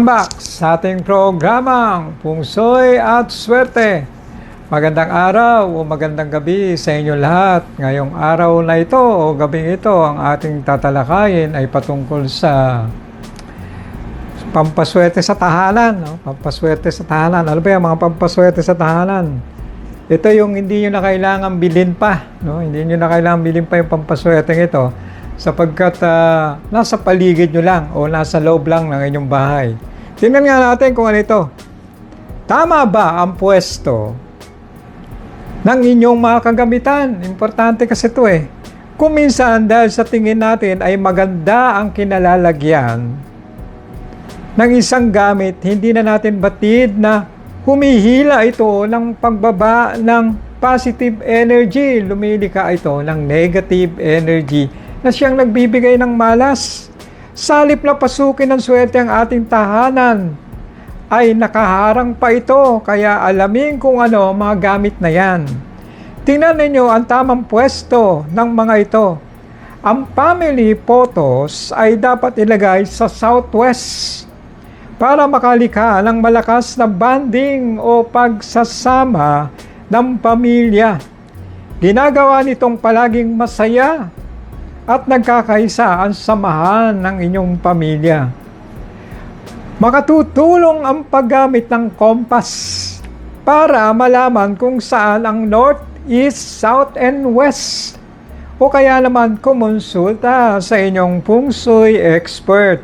Welcome back sa ating programang Pungsoy at Swerte. Magandang araw o magandang gabi sa inyo lahat. Ngayong araw na ito o gabing ito, ang ating tatalakayin ay patungkol sa pampaswerte sa tahanan. No? Pampaswerte sa tahanan. Ano ba yung mga pampaswerte sa tahanan? Ito yung hindi nyo na kailangan bilhin pa. No? Hindi nyo na kailangan bilhin pa yung pampaswerte ito sapagkat uh, nasa paligid nyo lang o nasa loob lang ng inyong bahay. Tingnan nga natin kung ano ito. Tama ba ang pwesto ng inyong mga kagamitan? Importante kasi ito eh. Kung minsan dahil sa tingin natin ay maganda ang kinalalagyan ng isang gamit, hindi na natin batid na humihila ito ng pagbaba ng positive energy. Lumilika ito ng negative energy na siyang nagbibigay ng malas. Salip na pasukin ng swerte ang ating tahanan, ay nakaharang pa ito kaya alamin kung ano mga gamit na yan. Tingnan ninyo ang tamang pwesto ng mga ito. Ang family photos ay dapat ilagay sa southwest para makalika ng malakas na banding o pagsasama ng pamilya. Ginagawa nitong palaging masaya at nagkakaisa ang samahan ng inyong pamilya. Makatutulong ang paggamit ng kompas para malaman kung saan ang north, east, south, and west. O kaya naman kumonsulta sa inyong feng shui expert.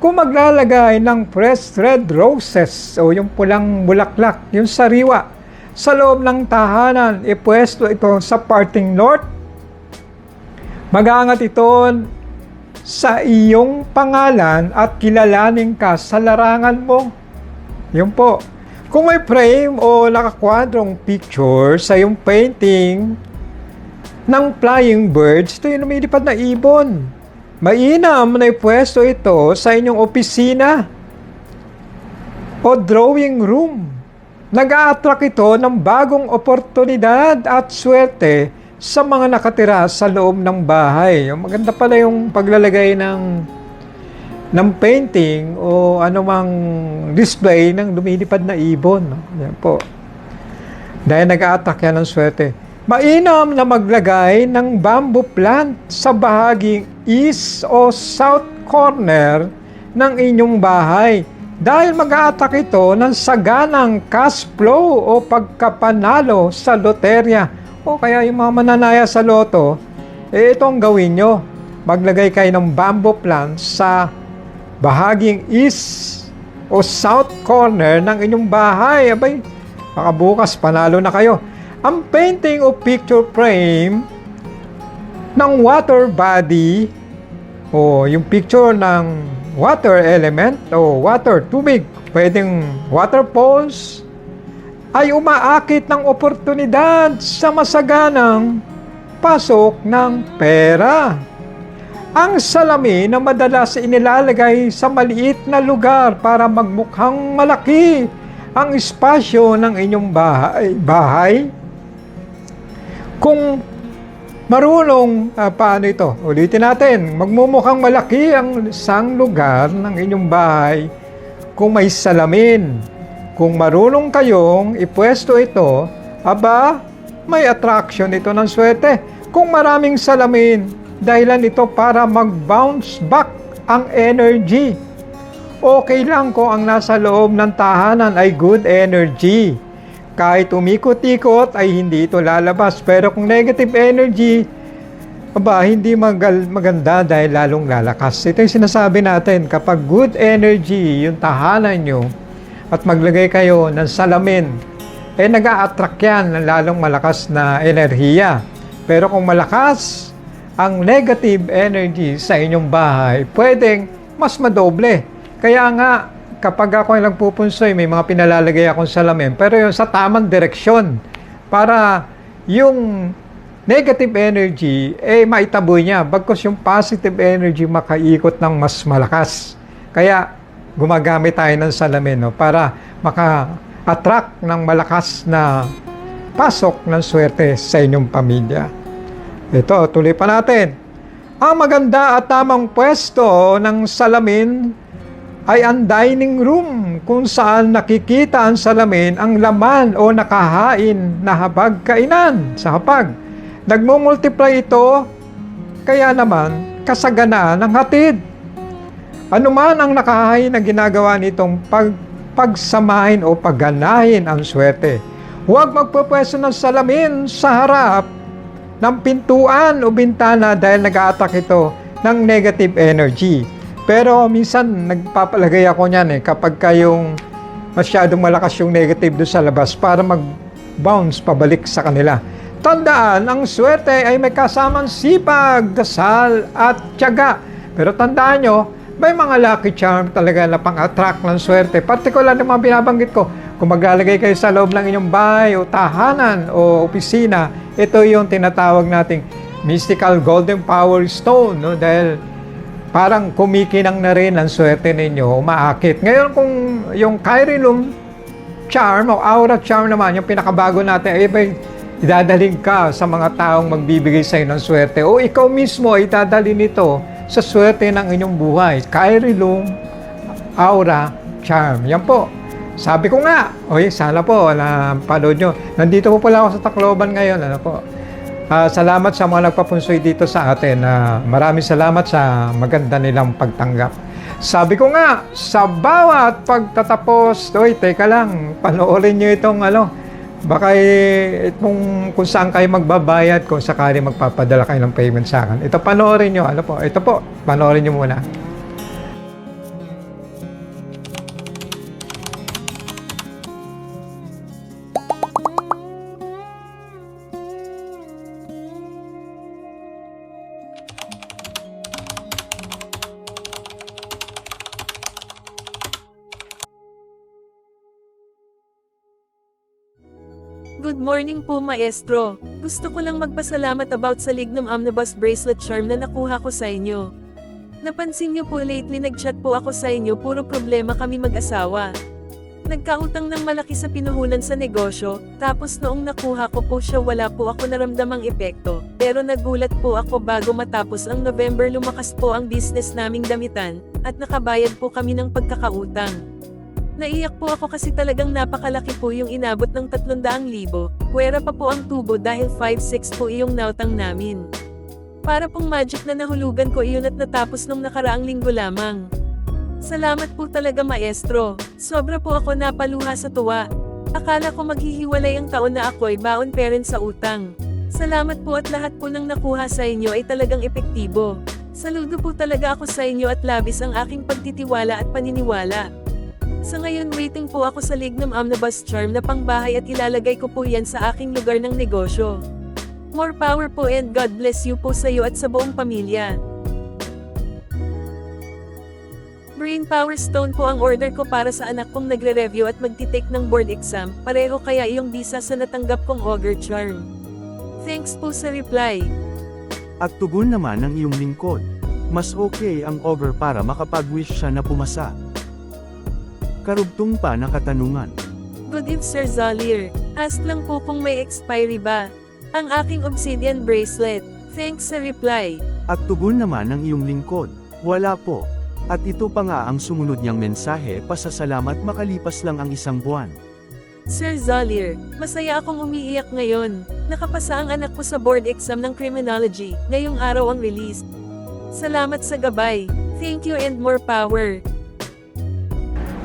Kung maglalagay ng pressed red roses o yung pulang bulaklak, yung sariwa, sa loob ng tahanan, ipwesto ito sa parting north, Magangat ito sa iyong pangalan at kilalanin ka sa larangan mo. Yun po. Kung may frame o nakakwadrong picture sa iyong painting ng flying birds, ito yung lumilipad na ibon. Mainam na ipwesto ito sa inyong opisina o drawing room. Nag-a-attract ito ng bagong oportunidad at swerte sa mga nakatira sa loob ng bahay. Maganda pala yung paglalagay ng ng painting o anumang display ng lumilipad na ibon. No? Yan po. Dahil nag-a-attack yan ng swerte. Mainam na maglagay ng bamboo plant sa bahaging east o south corner ng inyong bahay dahil mag-a-attack ito ng saganang cash flow o pagkapanalo sa loterya o kaya yung mga mananaya sa loto, eh ito ang gawin nyo. Maglagay kayo ng bamboo plant sa bahaging east o south corner ng inyong bahay. Abay, baka bukas panalo na kayo. Ang painting o picture frame ng water body o yung picture ng water element o water tubig, pwedeng waterfalls, ay umaakit ng oportunidad sa masaganang pasok ng pera. Ang salamin na madalas inilalagay sa maliit na lugar para magmukhang malaki ang espasyo ng inyong bahay. bahay. Kung marunong, uh, paano ito? Ulitin natin, magmumukhang malaki ang isang lugar ng inyong bahay kung may salamin kung marunong kayong ipwesto ito, aba, may attraction ito ng swerte. Kung maraming salamin, dahilan ito para mag-bounce back ang energy. Okay lang kung ang nasa loob ng tahanan ay good energy. Kahit umikot-ikot ay hindi ito lalabas. Pero kung negative energy, aba, hindi magal, maganda dahil lalong lalakas. Ito yung sinasabi natin, kapag good energy yung tahanan nyo, at maglagay kayo ng salamin, eh nag attract yan ng lalong malakas na enerhiya. Pero kung malakas ang negative energy sa inyong bahay, pwedeng mas madoble. Kaya nga, kapag ako lang pupunsoy, may mga pinalalagay akong salamin, pero yung sa tamang direksyon, para yung negative energy, eh maitaboy niya. Bagkos yung positive energy makaikot ng mas malakas. Kaya gumagamit tayo ng salamin no, para maka-attract ng malakas na pasok ng swerte sa inyong pamilya. Ito, tuloy pa natin. Ang maganda at tamang pwesto ng salamin ay ang dining room kung saan nakikita ang salamin ang laman o nakahain na habag kainan sa hapag. Nagmumultiply ito, kaya naman kasaganaan ng hatid. Ano man ang nakahain na ginagawa nitong pag, pagsamahin o pagganahin ang swerte. Huwag magpupwesto ng salamin sa harap ng pintuan o bintana dahil nag-a-attack ito ng negative energy. Pero minsan nagpapalagay ako niyan eh kapag kayong masyadong malakas yung negative doon sa labas para mag-bounce pabalik sa kanila. Tandaan, ang swerte ay may kasamang sipag, dasal at tiyaga. Pero tandaan nyo, may mga lucky charm talaga na pang-attract ng swerte. Partikular ng mga binabanggit ko. Kung maglalagay kayo sa loob ng inyong bahay o tahanan o opisina, ito yung tinatawag nating mystical golden power stone. No? Dahil parang kumikinang na rin ang swerte ninyo, umaakit. Ngayon kung yung Chirilum charm o aura charm naman, yung pinakabago natin, ay may idadalhin ka sa mga taong magbibigay sa ng swerte o ikaw mismo ay dadalhin ito sa swerte ng inyong buhay. Chirilum aura charm. Yan po. Sabi ko nga, oy, sana po na panood nyo. Nandito po pala ako sa Tacloban ngayon. Ano po? Ah, salamat sa mga nagpapunsoy dito sa atin. Ah, maraming salamat sa maganda nilang pagtanggap. Sabi ko nga, sa bawat pagtatapos, oy, teka lang, panoorin nyo itong ano, baka eh, itong kung saan kayo magbabayad kung sakali magpapadala kayo ng payment sa akin. Ito panoorin nyo, ano po, ito po, panoorin nyo muna. Good morning po, Maestro. Gusto ko lang magpasalamat about sa Lignum Omnibus Bracelet Charm na nakuha ko sa inyo. Napansin niyo po lately nag-chat po ako sa inyo puro problema kami mag-asawa. Nagkautang ng malaki sa pinuhunan sa negosyo, tapos noong nakuha ko po siya wala po ako naramdamang epekto. Pero nagulat po ako bago matapos ang November lumakas po ang business naming damitan, at nakabayad po kami ng pagkakautang. Naiyak po ako kasi talagang napakalaki po yung inabot ng 300,000. Puwera pa po ang tubo dahil 5-6 po iyong nautang namin. Para pong magic na nahulugan ko iyon at natapos nung nakaraang linggo lamang. Salamat po talaga maestro. Sobra po ako napaluha sa tuwa. Akala ko maghihiwalay ang taon na ako'y baon parent sa utang. Salamat po at lahat po ng nakuha sa inyo ay talagang epektibo. Saludo po talaga ako sa inyo at labis ang aking pagtitiwala at paniniwala. Sa ngayon waiting po ako sa Lignum Omnibus Charm na pangbahay at ilalagay ko po yan sa aking lugar ng negosyo. More power po and God bless you po sa iyo at sa buong pamilya. Brain Power Stone po ang order ko para sa anak kong nagre-review at magtitake ng board exam, pareho kaya iyong bisa sa natanggap kong Ogre Charm. Thanks po sa reply. At tugon naman ng iyong lingkod. Mas okay ang over para makapag-wish siya na pumasa. Karugtong pa na katanungan. Good eve Sir Zolier. Ask lang po kung may expiry ba. Ang aking obsidian bracelet. Thanks sa reply. At tugon naman ng iyong lingkod. Wala po. At ito pa nga ang sumunod niyang mensahe pasasalamat makalipas lang ang isang buwan. Sir Zolier, masaya akong umiiyak ngayon. Nakapasa ang anak ko sa board exam ng criminology. Ngayong araw ang release. Salamat sa gabay. Thank you and more power.